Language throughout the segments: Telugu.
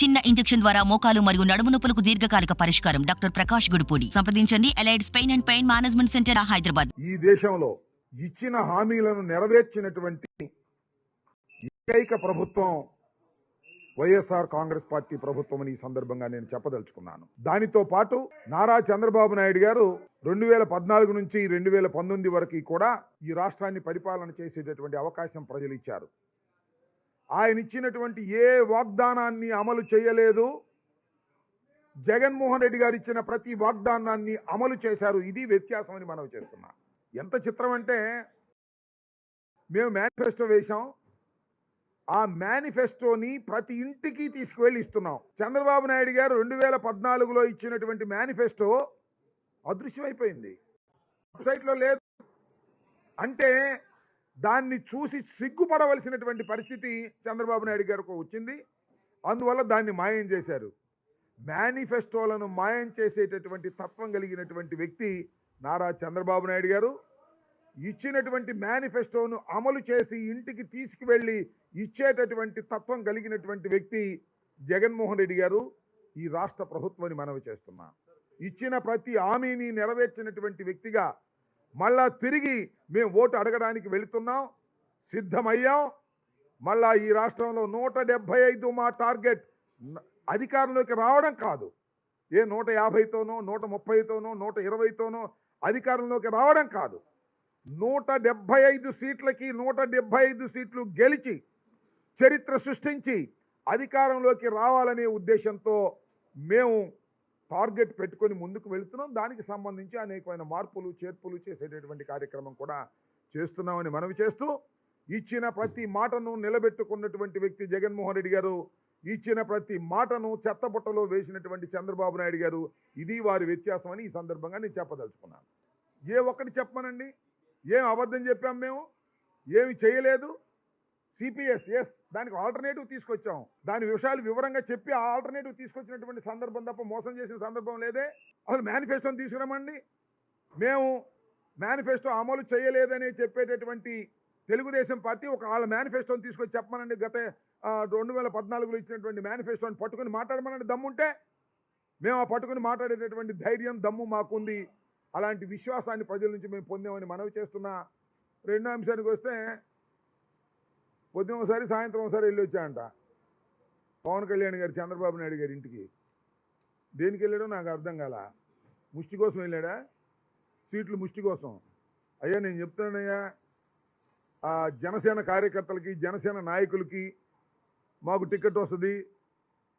చిన్న ఇంజెక్షన్ ద్వారా మోకాలు మరియు నడుము నొప్పులకు దీర్ఘకాలిక పరిష్కారం. డాక్టర్ ప్రకాష్ గుడిపూడి. సంప్రదించండి. Allied spine and pain management centre Hyderabad. ఈ దేశంలో ఇచ్చిన హామీలను నెరవేర్చినటువంటి ఏకైక ప్రభుత్వం వైఎస్ఆర్ కాంగ్రెస్ పార్టీ ప్రభుత్వం అని ఈ సందర్భంగా నేను చెప్పదలుచుకున్నాను. దానితో పాటు నారా చంద్రబాబు నాయుడు గారు రెండు వేల పద్నాలుగు నుంచి రెండు వేల పంతొమ్మిది వరకు కూడా ఈ రాష్ట్రాన్ని పరిపాలన చేసేటటువంటి అవకాశం ప్రజలు ఇచ్చారు. ఆయన ఇచ్చినటువంటి ఏ వాగ్దానాన్ని అమలు చేయలేదు. జగన్మోహన్ రెడ్డి గారు ఇచ్చిన ప్రతి వాగ్దానాన్ని అమలు చేశారు. ఇది వ్యత్యాసం అని మనం చేస్తున్నాం. ఎంత చిత్రం అంటే మేము మేనిఫెస్టో వేశాం. ఆ మేనిఫెస్టోని ప్రతి ఇంటికి తీసుకువెళ్ళి ఇస్తున్నాం. చంద్రబాబు నాయుడు గారు రెండు వేల పద్నాలుగులో ఇచ్చినటువంటి మేనిఫెస్టో అదృశ్యమైపోయింది. వెబ్సైట్లో లేదు. అంటే దాన్ని చూసి సిగ్గుపడవలసినటువంటి పరిస్థితి చంద్రబాబు నాయుడు గారికి వచ్చింది. అందువల్ల దాన్ని మాయం చేశారు. మేనిఫెస్టోలను మాయం చేసేటటువంటి తత్వం కలిగినటువంటి వ్యక్తి నారా చంద్రబాబు నాయుడు గారు. ఇచ్చినటువంటి మేనిఫెస్టోను అమలు చేసి ఇంటికి తీసుకువెళ్ళి ఇచ్చేటటువంటి తత్వం కలిగినటువంటి వ్యక్తి జగన్మోహన్ రెడ్డి గారు. ఈ రాష్ట్ర ప్రభుత్వాన్ని మనవి చేస్తున్నా. ఇచ్చిన ప్రతి హామీని నెరవేర్చినటువంటి వ్యక్తిగా మళ్ళా తిరిగి మేము ఓటు అడగడానికి వెళుతున్నాం సిద్ధమయ్యాం. మళ్ళా ఈ రాష్ట్రంలో నూట డెబ్బై ఐదు మా టార్గెట్ అధికారంలోకి రావడం కాదు. ఏ నూట యాభైతోనో నూట ముప్పైతోనో నూట ఇరవైతోనో అధికారంలోకి రావడం కాదు. నూట డెబ్బై ఐదు సీట్లకి నూట డెబ్బై ఐదు సీట్లు గెలిచి చరిత్ర సృష్టించి అధికారంలోకి రావాలనే ఉద్దేశంతో మేము టార్గెట్ పెట్టుకొని ముందుకు వెళుతున్నాం. దానికి సంబంధించి అనేకమైన మార్పులు చేర్పులు చేసేటటువంటి కార్యక్రమం కూడా చేస్తున్నామని మనవి చేస్తూ ఇచ్చిన ప్రతి మాటను నిలబెట్టుకున్నటువంటి వ్యక్తి జగన్మోహన్ రెడ్డి గారు ఇచ్చిన ప్రతి మాటను చెత్తబుట్టలో వేసినటువంటి చంద్రబాబు నాయుడు గారు ఇది వారి వ్యత్యాసం అని ఈ సందర్భంగా నేను చెప్పదలుచుకున్నాను. ఏ ఒక్కటి చెప్పమనండి? ఏం అబద్ధం చెప్పాం మేము? ఏమి చేయలేదు? సిపిఎస్ ఎస్ దానికి ఆల్టర్నేటివ్ తీసుకొచ్చాం. దాని విషయాలు వివరంగా చెప్పి ఆ ఆల్టర్నేటివ్ తీసుకొచ్చినటువంటి సందర్భం తప్ప మోసం చేసిన సందర్భం లేదే. అసలు మేనిఫెస్టోని తీసుకురామండి మేము మేనిఫెస్టో అమలు చేయలేదని చెప్పేటటువంటి తెలుగుదేశం పార్టీ ఒక వాళ్ళ మేనిఫెస్టోని తీసుకొచ్చి చెప్పమనండి. గత రెండు వేల పద్నాలుగులో ఇచ్చినటువంటి మేనిఫెస్టోని పట్టుకొని మాట్లాడమనండి. దమ్ముంటే మేము ఆ పట్టుకుని మాట్లాడేటటువంటి ధైర్యం దమ్ము మాకుంది. అలాంటి విశ్వాసాన్ని ప్రజల నుంచి మేము పొందామని మనవి చేస్తున్నా. రెండో అంశానికి వస్తే పొద్దున ఒకసారి సాయంత్రం ఒకసారి వెళ్ళి వచ్చాయంట పవన్ కళ్యాణ్ గారు చంద్రబాబు నాయుడు గారి ఇంటికి. దేనికి వెళ్ళాడో నాకు అర్థం కాల. ముష్టి కోసం వెళ్ళాడా? సీట్లు ముష్టి కోసం. అయ్యా నేను చెప్తానయ్యా ఆ జనసేన కార్యకర్తలకి జనసేన నాయకులకి మాకు టికెట్ వస్తుంది.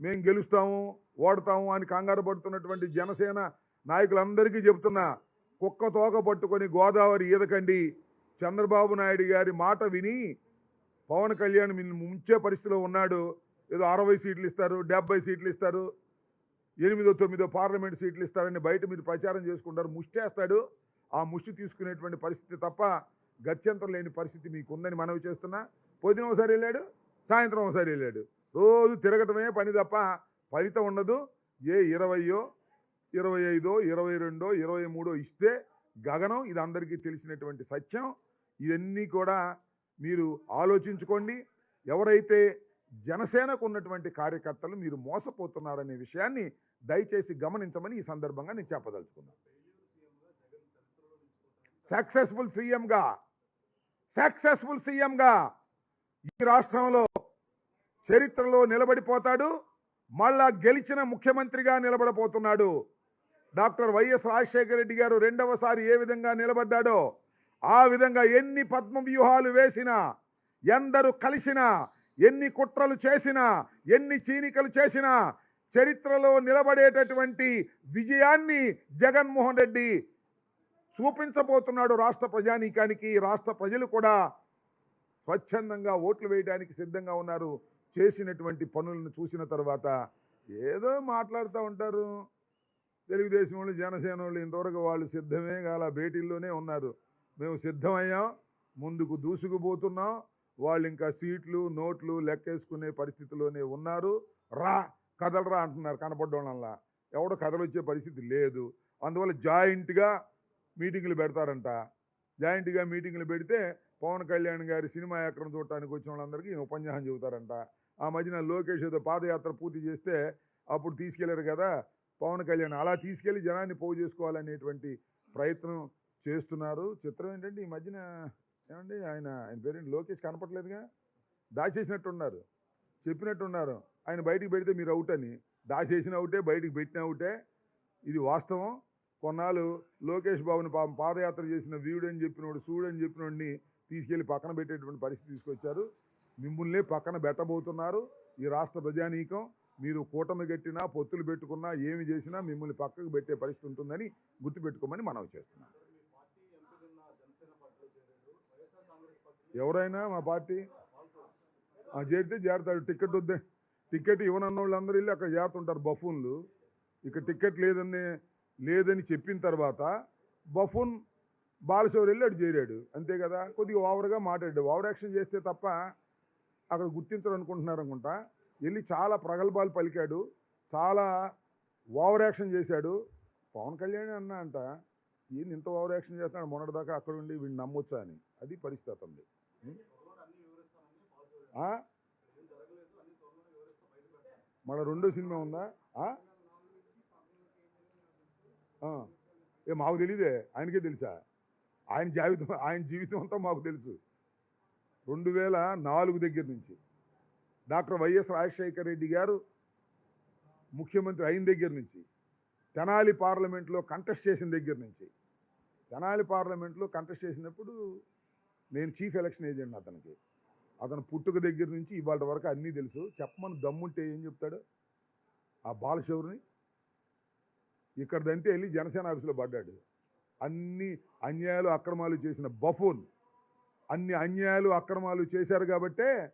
మేము గెలుస్తాము ఓడతాము అని కంగారు పడుతున్నటువంటి జనసేన నాయకులందరికీ చెప్తున్నా. కుక్క తోక పట్టుకొని గోదావరి ఈదకండి. చంద్రబాబు నాయుడు గారి మాట విని పవన్ కళ్యాణ్ మిమ్మల్ని ముంచే పరిస్థితిలో ఉన్నాడు. ఏదో అరవై సీట్లు ఇస్తారు డెబ్బై సీట్లు ఇస్తారు ఎనిమిదో తొమ్మిదో పార్లమెంట్ సీట్లు ఇస్తారని బయట మీరు ప్రచారం చేసుకుంటారు. ముష్టేస్తాడు. ఆ ముష్టి తీసుకునేటువంటి పరిస్థితి తప్ప గత్యంతరం లేని పరిస్థితి మీకు ఉందని మనవి చేస్తున్నా. పొద్దున ఒకసారి వెళ్ళాడు సాయంత్రం ఒకసారి వెళ్ళాడు. రోజు తిరగటమే పని తప్ప ఫలితం ఉండదు. ఏ ఇరవయో ఇరవై ఐదో ఇరవై రెండో ఇరవై మూడో ఇస్తే గగనం ఇది అందరికీ తెలిసినటువంటి సత్యం. ఇవన్నీ కూడా మీరు ఆలోచించుకోండి. ఎవరైతే జనసేనకు ఉన్నటువంటి కార్యకర్తలు మీరు మోసపోతున్నారనే విషయాన్ని దయచేసి గమనించమని ఈ సందర్భంగా నేను చెప్పదలుచుకున్నాను. సక్సెస్ఫుల్ సీఎంగా సక్సెస్ఫుల్ సీఎంగా ఈ రాష్ట్రంలో చరిత్రలో నిలబడిపోతాడు. మళ్ళా గెలిచిన ముఖ్యమంత్రిగా నిలబడబోతున్నాడు. డాక్టర్ వైఎస్ రాజశేఖర రెడ్డి గారు రెండవసారి ఏ విధంగా నిలబడ్డాడో ఆ విధంగా ఎన్ని పద్మ వ్యూహాలు వేసినా ఎందరు కలిసినా ఎన్ని కుట్రలు చేసినా ఎన్ని చీనికలు చేసినా చరిత్రలో నిలబడేటటువంటి విజయాన్ని జగన్మోహన్ రెడ్డి చూపించబోతున్నాడు రాష్ట్ర ప్రజానీకానికి. రాష్ట్ర ప్రజలు కూడా స్వచ్ఛందంగా ఓట్లు వేయడానికి సిద్ధంగా ఉన్నారు. చేసినటువంటి పనులను చూసిన తర్వాత ఏదో మాట్లాడుతూ ఉంటారు. తెలుగుదేశం వాళ్ళు జనసేన వాళ్ళు ఇంతవరకు వాళ్ళు సిద్ధమే కాల భేటీల్లోనే ఉన్నారు. మేము సిద్ధమయ్యాం ముందుకు దూసుకుపోతున్నాం వాళ్ళు ఇంకా సీట్లు నోట్లు లెక్కేసుకునే పరిస్థితిలోనే ఉన్నారు. రా కదలరా అంటున్నారు కనపడ్డంలా ఎవడో కథలు వచ్చే పరిస్థితి లేదు. అందువల్ల జాయింట్గా మీటింగ్లు పెడతారంట. జాయింట్గా మీటింగ్లు పెడితే పవన్ కళ్యాణ్ గారి సినిమా ఎక్కడ చూడటానికి వచ్చిన వాళ్ళందరికీ ఉపన్యాసం చెబుతారంట. ఆ మధ్యన లోకేష్ ఏదో పాదయాత్ర పూర్తి చేస్తే అప్పుడు తీసుకెళ్ళారు కదా. పవన్ కళ్యాణ్ అలా తీసుకెళ్ళి జనాన్ని పోగు చేసుకోవాలనేటువంటి ప్రయత్నం చేస్తున్నారు. చిత్రం ఏంటంటే ఈ మధ్యన ఏమండి ఆయన ఆయన పేరేంటి లోకేష్ కనపట్లేదుగా దాచేసినట్టున్నారు. చెప్పినట్టున్నారు. ఆయన బయటికి పెడితే మీరు అవుట్ అని. దాచేసిన అవుటే బయటికి పెట్టిన అవుటే ఇది వాస్తవం. కొన్నాళ్ళు లోకేష్ బాబుని పాపం పాదయాత్ర చేసిన వీడు అని చెప్పినోడు సూడని అని చెప్పినోడిని తీసుకెళ్ళి పక్కన పెట్టేటువంటి పరిస్థితి తీసుకొచ్చారు. మిమ్మల్నే పక్కన పెట్టబోతున్నారు. ఈ రాష్ట్ర ప్రజానీకం మీరు కూటమి కట్టినా పొత్తులు పెట్టుకున్నా ఏమి చేసినా మిమ్మల్ని పక్కకు పెట్టే పరిస్థితి ఉంటుందని గుర్తుపెట్టుకోమని మనవి చేస్తున్నాం. ఎవరైనా మా పార్టీ ఆ, చేరితే చేరతాడు టికెట్ వద్దే. టికెట్ ఇవ్వనన్న వాళ్ళందరూ వెళ్ళి అక్కడ చేరుతుంటారు బఫూన్లు. ఇక టికెట్ లేదని లేదని చెప్పిన తర్వాత బఫూన్ బాలశౌరి వెళ్ళి అటు చేరాడు. అంతే కదా? కొద్దిగా ఓవర్గా మాట్లాడాడు. ఓవర్ యాక్షన్ చేస్తే తప్ప అక్కడ గుర్తించరు అనుకుంటున్నారు అనుకుంటా. వెళ్ళి చాలా ప్రగల్భాలు పలికాడు. చాలా ఓవర్ యాక్షన్ చేశాడు. పవన్ కళ్యాణ్ అన్న అంట ఈయన ఇంత ఓవర్ యాక్షన్ చేస్తున్నాడు? మొన్నటిదాకా అక్కడ ఉండి వీడిని నమ్మొచ్చా? అని. అది పరిస్థితి మన రెండో సినిమా ఉందా? ఏ మాకు తెలియదే ఆయనకే తెలుసా? ఆయన జీవితం ఆయన జీవితం అంతా మాకు తెలుసు. రెండు వేల నాలుగు దగ్గర నుంచి. డాక్టర్ వైఎస్ రాజశేఖర రెడ్డి గారు ముఖ్యమంత్రి అయిన దగ్గర నుంచి. తెనాలి పార్లమెంట్లో కంటెస్ట్ చేసిన దగ్గర నుంచి. తెనాలి పార్లమెంట్లో కంటెస్ట్ చేసినప్పుడు నేను చీఫ్ ఎలక్షన్ ఏజెంట్ అతనికి. అతను పుట్టుక దగ్గర నుంచి ఇవాళ వరకు అన్నీ తెలుసు. చెప్పమని దమ్ముంటే ఏం చెప్తాడు? ఆ బాలశౌరిని ఇక్కడదంటే వెళ్ళి జనసేన ఆఫీసులో పడ్డాడు. అన్ని అన్యాయాలు అక్రమాలు చేసిన బఫూన్ అన్ని అన్యాయాలు అక్రమాలు చేశారు కాబట్టే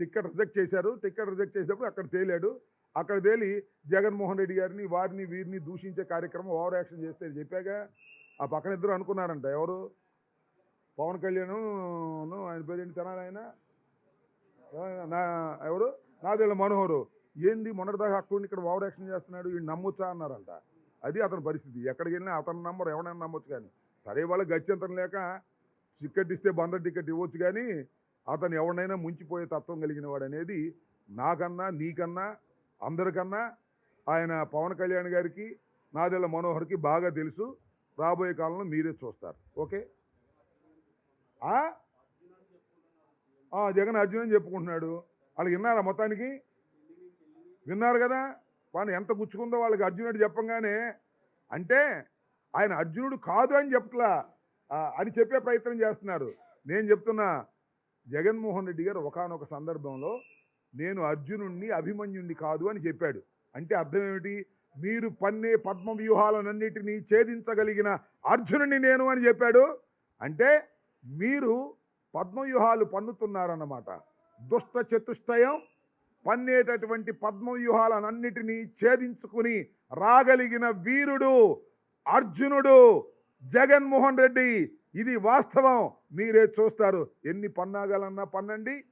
టిక్కెట్ రిజెక్ట్ చేశారు. టిక్కెట్ రిజెక్ట్ చేసినప్పుడు అక్కడ తేలాడు. అక్కడ తేలి జగన్మోహన్ రెడ్డి గారిని వారిని వీరిని దూషించే కార్యక్రమం ఓవర్ యాక్షన్ చేస్తే చెప్పాగా. ఆ పక్కన ఇద్దరు అనుకున్నారంట ఎవరు? పవన్ కళ్యాణ్ ఆయన పేరేంటి తెనాలి ఆయన? నా ఎవరు? నాదేళ్ళ మనోహరు. ఏంది మొన్నటిదాకా అక్కడ ఇక్కడ ఓవర్ యాక్షన్ చేస్తున్నాడు? ఈ నమ్మొచ్చా అన్నారంట. అది అతని పరిస్థితి. ఎక్కడికి వెళ్ళినా అతని నంబర్ ఎవరైనా నమ్మొచ్చు కానీ. సరే వాళ్ళ గత్యంతరం లేక టికెట్ ఇస్తే బందర్ టికెట్ ఇవ్వచ్చు కానీ అతను ఎవరినైనా ముంచిపోయే తత్వం కలిగిన వాడు అనేది నాకన్నా నీకన్నా అందరికన్నా ఆయన పవన్ కళ్యాణ్ గారికి నాదెళ్ళ మనోహర్కి బాగా తెలుసు. రాబోయే కాలంలో మీరే చూస్తారు. ఓకే? జగన్ అర్జున్ అని చెప్పుకుంటున్నాడు. వాళ్ళకి విన్నారా మొత్తానికి? విన్నారు కదా. వాళ్ళు ఎంత గుచ్చుకుందో వాళ్ళకి అర్జునుడు చెప్పంగానే అంటే ఆయన అర్జునుడు కాదు అని చెప్పట్లా అని చెప్పే ప్రయత్నం చేస్తున్నారు. నేను చెప్తున్నా జగన్మోహన్ రెడ్డి గారు ఒకానొక సందర్భంలో నేను అర్జునుణ్ణి అభిమన్యుణ్ణి కాదు అని చెప్పాడు. అంటే అర్థం ఏమిటి? మీరు పన్నే పద్మ వ్యూహాలన్నిటినీ ఛేదించగలిగిన అర్జునుడిని నేను అని చెప్పాడు. అంటే మీరు పద్మవ్యూహాలు పన్నుతున్నారన్నమాట. దుష్ట చతుష్టయం పన్నేటటువంటి పద్మవ్యూహాలన్నిటినీ ఛేదించుకుని రాగలిగిన వీరుడు అర్జునుడు జగన్మోహన్ రెడ్డి. ఇది వాస్తవం. మీరే చూస్తారు. ఎన్ని పన్నాగాలన్నా పన్నండి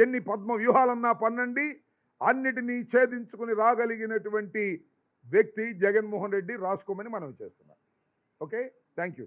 ఎన్ని పద్మ వ్యూహాలన్నా పన్నండి అన్నిటినీ ఛేదించుకుని రాగలిగినటువంటి వ్యక్తి జగన్మోహన్ రెడ్డి రాసుకోమని మనం చేస్తున్నాం. ఓకే? Thank you.